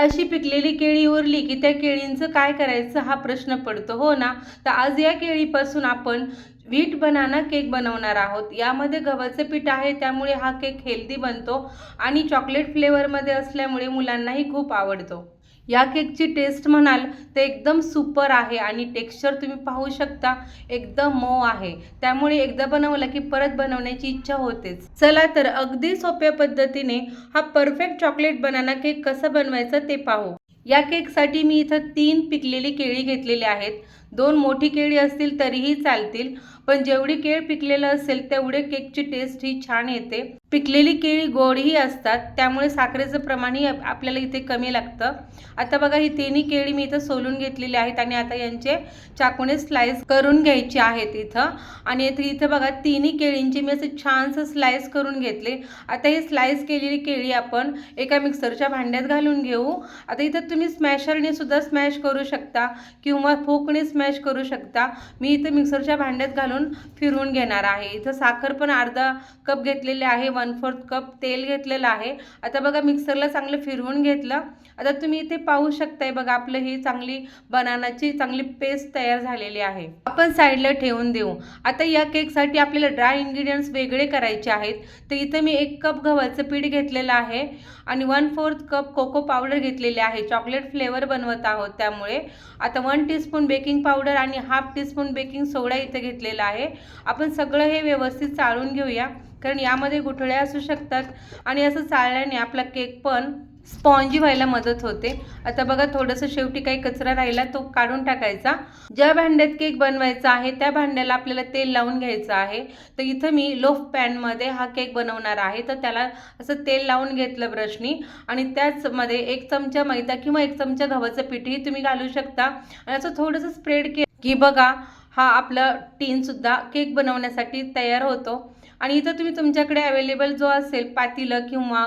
अशी पिकलेली केळी उरली की त्या केळींचं काय करायचं हा प्रश्न पडतो. हो ना? तर आज या केळीपासून आपण व्हीट बनाना केक बनवणार आहोत. यामध्ये गव्हाचं पीठ आहे त्यामुळे हा केक हेल्दी बनतो आणि चॉकलेट फ्लेवरमध्ये असल्यामुळे मुलांनाही खूप आवडतो. या केकची टेस्ट म्हणाल तर एकदम सुपर आहे आणि टेक्स्चर तुम्ही पाहू शकता एकदम मऊ आहे. त्यामुळे एकदा बनवलं की परत बनवण्याची इच्छा होतेच. चला तर अगदी सोप्या पद्धतीने हा परफेक्ट चॉकलेट बनाना केक कसा बनवायचा ते पाहू. या केकसाठी मी इथं तीन पिकलेली केळी घेतलेली आहेत. दोन मोठी केळी असतील तरीही चालतील पण जेवढी केळ पिकलेलं असेल तेवढे केकची टेस्ट ही छान येते. पिकलेली केळी गोडही असतात त्यामुळे साखरेचं प्रमाणही आपल्याला इथे कमी लागतं. आता बघा ही तिन्ही केळी मी इथं सोलून घेतलेली आहेत आणि आता यांचे चाकूने स्लाइस करून घ्यायचे आहेत इथं. आणि इथे इथं बघा तिन्ही केळींचे मी असे छानसं स्लाइस करून घेतले. आता ही स्लाइस केलेली केळी आपण एका मिक्सरच्या भांड्यात घालून घेऊ. आता इथं तुम्ही स्मॅशरने सुद्धा स्मॅश करू शकता किंवा फोकने स्मॅश करू शकता. मी इथं मिक्सरच्या भांड्यात घालून फिरवून घेणार आहे. इथं साखर पण अर्धा कप घेतलेले आहे वन फोर्थ कप तेल घेतलेलं आहे. आता बघा मिक्सरला चांगलं फिरवून घेतलं. आता तुम्ही इथे पाहू शकताय बघा आपलं ही चांगली बनानाची चांगली पेस्ट तयार झालेली आहे. आपण साईडला ठेवून देऊ. आता या केकसाठी आपल्याला ड्राय इन्ग्रेडियंट्स वेगळे करायचे आहेत. तर इथं मी एक कप गव्हाचं पीठ घेतलेलं आहे आणि one fourth cup cocoa powder घेतलेले आहे. चॉकलेट फ्लेवर बनवत आहोत त्यामुळे. आता वन टीस्पून बेकिंग पावडर आणि हाफ टीस्पून बेकिंग सोडा इथं घेतलेला आहे. आपण सगळं हे व्यवस्थित चाळून घेऊया. कारण यामध्ये गुठळ्या असू शकतात आणि असं चाळल्याने आपला केक पण स्पॉन्जी व्हायला मदत होते. आता बघा थोडंसं शेवटी काही कचरा राहिला तो काढून टाकायचा. ज्या भांड्यात केक बनवायचा आहे त्या भांड्याला आपल्याला तेल लावून घ्यायचं आहे. तर इथं मी लोफ पॅनमध्ये हा केक बनवणार आहे. तर त्याला असं तेल लावून घेतलं ब्रशनी आणि त्याचमध्ये एक चमचा मैदा किंवा एक चमचा गव्हाचं पीठही तुम्ही घालू शकता. आणि असं थोडंसं स्प्रेड के की बघा हा आपलं टीनसुद्धा केक बनवण्यासाठी तयार होतो. आणि इथं तुम्ही तुमच्याकडे अवेलेबल जो असेल पातीलं किंवा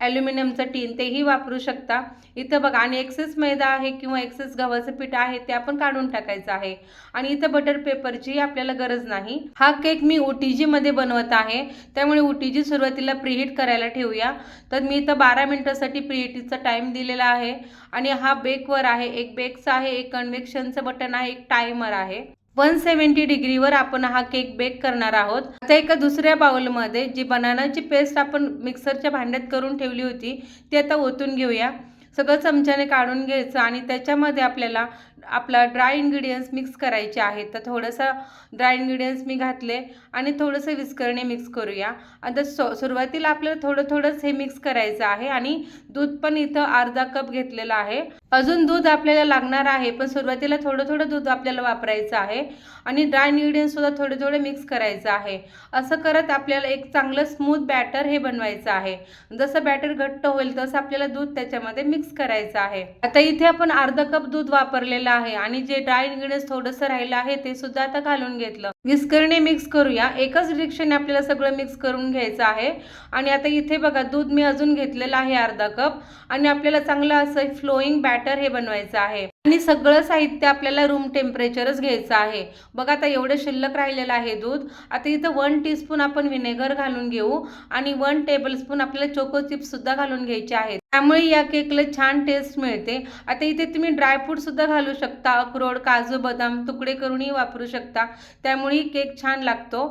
ॲल्युमिनियमचं टीन तेही वापरू शकता. इथं बघा आणि एक्सेस मैदा आहे किंवा एक्सेस गव्हाचं पीठ आहे ते आपण काढून टाकायचं आहे. आणि इथं बटर पेपरची आपल्याला गरज नाही. हा केक मी ओ टी जीमध्ये बनवत आहे. त्यामुळे ओ टी जी सुरुवातीला प्रिहीट करायला ठेवूया. तर मी इथं बारा मिनटासाठी प्रिहिटीचा टाईम दिलेला आहे. आणि हा बेकवर आहे. एक बेकचा आहे एक कन्व्हेक्शनचं बटन आहे एक टायमर आहे. वन सेवन्टी डिग्रीवर आपण हा केक बेक करणार आहोत. आता एका दुसऱ्या बाउलमध्ये जी बनानाची पेस्ट आपण मिक्सरच्या भांड्यात करून ठेवली होती ती आता ओतून घेऊया. सगळं चमच्याने काढून घ्यायचं आणि त्याच्यामध्ये आपल्याला आपला ड्राय इन्ग्रेडियंट्स मिक्स करायचे आहेत. तर थोडंसं ड्राय इन्ग्रेडियंट्स मी घातले आणि थोडंसं विस्करणे मिक्स करूया. आता सो सुरुवातीला आपल्याला थोडं थोडंच हे मिक्स करायचं आहे आणि दूध पण इथं अर्धा कप घेतलेलं आहे. अजून दूध आपल्याला लागणार आहे पण सुरुवातीला थोडं थोडं दूध आपल्याला वापरायचं आहे आणि ड्राय इन्ग्रेडियंट्ससुद्धा थोडे थोडे मिक्स करायचं आहे. असं करत आपल्याला एक चांगलं स्मूथ बॅटर हे बनवायचं आहे. जसं बॅटर घट्ट होईल तसं आपल्याला दूध त्याच्यामध्ये मिक्स करायचं आहे. आता इथे आपण अर्धा कप दूध वापरलेलं आहे. आणि जे ड्राय इन्ग्रेडियंट्स थोडंसं राहिलं आहे ते सुद्धा आता घालून घेतलं. विस्करणे मिक्स करूया. एकाच डिरेक्शनने आपल्याला सगळं मिक्स करून घ्यायचं आहे. आणि आता इथे बघा दूध मी अजून घेतलेलं आहे अर्धा कप. आणि आपल्याला चांगलं असं फ्लोईंग बॅटर हे बनवायचं आहे. आणि सगळं साहित्य आपल्याला रूम टेम्परेचरच घ्यायचं आहे. बघा आता एवढं शिल्लक राहिलेलं आहे दूध. आता इथं वन टीस्पून आपण व्हिनेगर घालून घेऊ. आणि वन टेबलस्पून आपल्याला चोको चिप्स सुद्धा घालून घ्यायचे आहेत. त्यामुळे या केकला छान टेस्ट मिळते. आता इथे तुम्ही ड्रायफ्रूटसुद्धा घालू शकता. अक्रोड काजू बदाम तुकडे करूनही वापरू शकता. त्यामुळे त्यामुळेही केक छान लागतो.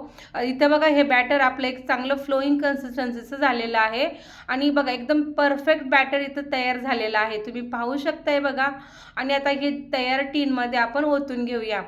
इथं बघा हे बॅटर आपलं एक चांगलं फ्लोईंग कन्सिस्टन्सीचं झालेलं आहे. आणि बघा एकदम परफेक्ट बॅटर इथं तयार झालेलं आहे. तुम्ही पाहू शकताय बघा. आणि आता हे तयार टीनमध्ये आपण ओतून घेऊया.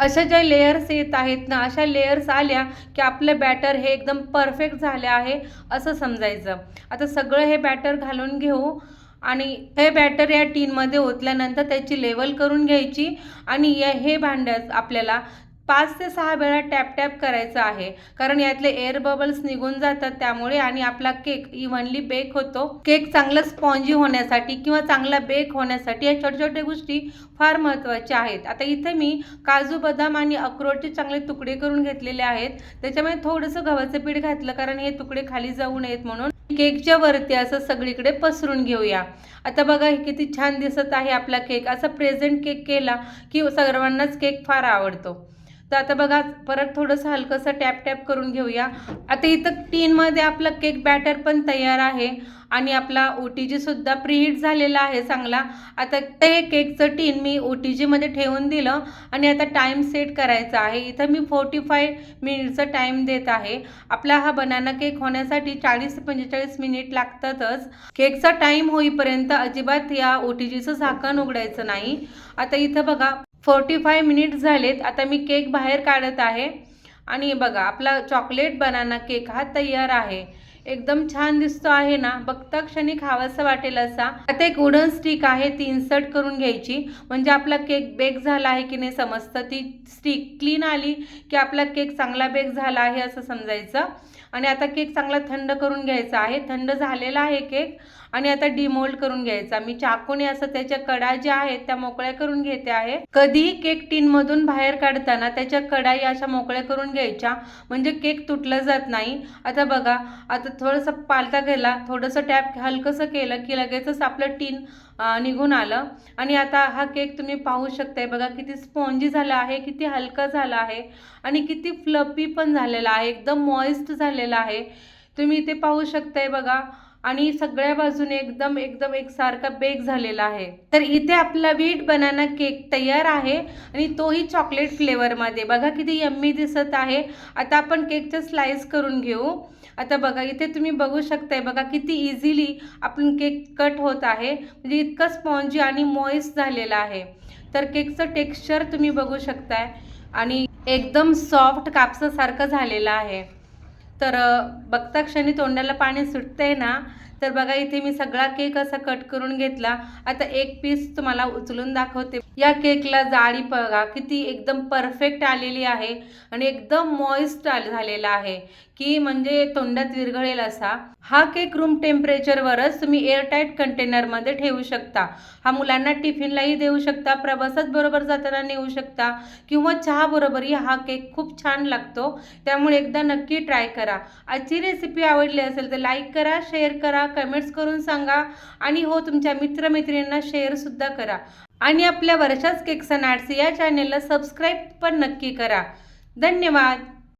अशा ज्या लेयर्स येत आहेत ना अशा लेयर्स आल्या की आपलं बॅटर हे एकदम परफेक्ट झाले आहे असं समजायचं. आता सगळं हे बॅटर घालून घेऊ. आणि हे बॅटर या टीनमध्ये ओतल्यानंतर त्याची लेवल करून घ्यायची. आणि या हे भांड्यात आपल्याला पाच ते सहा वेळा टॅप टॅप करायचं आहे. कारण यातले एअर बबल्स निघून जातात त्यामुळे आणि आपला केक इव्हनली बेक होतो. केक चांगला स्पॉन्जी होण्यासाठी किंवा चांगला बेक होण्यासाठी या छोट्या छोट्या गोष्टी फार महत्त्वाच्या आहेत. आता इथे मी काजू बदाम आणि अक्रोडचे चांगले तुकडे करून घेतलेले आहेत. त्याच्यामुळे थोडंसं गव्हाचं पीठ घातलं कारण हे तुकडे खाली जाऊ नयेत म्हणून केकच्या वरती असं सगळीकडे पसरून घेऊया. आता बघा हे किती छान दिसत आहे आपला केक असा प्रेझेंट केक केला की सर्वांनाच केक फार आवडतो. तर आता बघा परत थोडंसं हलकंसं टॅप टॅप करून घेऊया. आता इथं टीनमध्ये आपला केक बॅटर पण तयार आहे आणि आपला ओ टी जीसुद्धा प्रीहीट झालेला आहे चांगला. आता ते केकचं टीन मी ओ टी जीमध्ये ठेवून दिलं आणि आता टाईम सेट करायचा आहे. इथं मी फोर्टी फाय मिनिटचा टाईम देत आहे. आपला हा बनाना केक होण्यासाठी चाळीस ते पंचेचाळीस मिनिट लागतातच. केकचा टाईम होईपर्यंत अजिबात या ओ टी जीचं झाकण उघडायचं नाही. आता इथं बघा फोर्टी फाय मिनिट झालेत. आता मी केक बाहेर काढत आहे. आणि बघा आपला चॉकलेट बनाना केक हा तयार आहे. एकदम छान दिसतो आहे ना? बघता क्षणी खावासा वाटेल असा. आता एक वुडन स्टिक आहे ती इन्सर्ट करून घ्यायची. म्हणजे आपला केक बेक झाला आहे की नाही समजतं. ती स्टिक क्लीन आली की आपला केक चांगला बेक झाला आहे असं समजायचं. आणि आता केक चांगला थंड करून घ्यायचा आहे. थंड झालेला आहे केक. आणि आता डिमोल्ड करून घ्यायचा. मी चाकूने असं त्याच्या कडा ज्या आहेत त्या मोकळ्या करून घेते आहे. कधीही केक टीनमधून बाहेर काढताना त्याच्या कडा या अशा मोकळ्या करून घ्यायच्या. म्हणजे केक तुटला जात नाही. आता बघा आता थोडंसं पालता गेला थोडंसं टॅप हलकंसं केलं की लगेचच आपलं टीन निघून आलं. आणि आता हा केक तुम्ही पाहू शकताय बघा किती स्पॉन्जी झाला आहे किती हलका झाला आहे आणि किती फ्लपी पण झालेला आहे एकदम मॉइस्ट झालेला आहे. तुम्ही इथे पाहू शकताय बघा आणि सगळ्या बाजूने एकदम एकदम एकसारखा बेक झालेला आहे. तर इथे आपला वीट बनाना केक तयार आहे आणि तोही चॉकलेट फ्लेवरमध्ये बघा किती यम्मी दिसत आहे. आता आपण केकच्या स्लाइस करून घेऊ. आता बघा इथे तुम्ही बघू शकताय बघा किती इझिली आपण केक कट होत आहे. म्हणजे इतकं स्पॉन्जी आणि मॉइस्ट झालेला आहे. तर केकचं टेक्स्चर तुम्ही बघू शकताय. आणि एकदम सॉफ्ट कापसासारखं झालेलं आहे. तर बघता क्षणी तोंडाला पाणी सुटतंय ना तर बघा इथे मी सगळा केक असा कट करून घेतला. आता एक पीस तुम्हाला उचलून दाखवते. या केकला जाळी बघा किती एकदम परफेक्ट आलेली आहे आणि एकदम मॉइस्ट झालेला आहे. की म्हणजे तोंडात विरघळेल असा. हा केक रूम टेम्परेचरवरच तुम्ही एअरटाईट कंटेनरमध्ये ठेवू शकता. हा मुलांना टिफिनलाही देऊ शकता प्रवासात बरोबर जाताना नेऊ शकता किंवा चहाबरोबरही हा केक खूप छान लागतो. त्यामुळे एकदा नक्की ट्राय करा. आजची रेसिपी आवडली असेल तर लाईक करा शेअर करा कमेंट्स करून सांगा आणि हो तुमच्या मित्रमैत्रिणींना शेअरसुद्धा करा. आणि आपल्या वर्षाच केक्स अँड आर्ट्स या चॅनेलला सबस्क्राईब पण नक्की करा. धन्यवाद.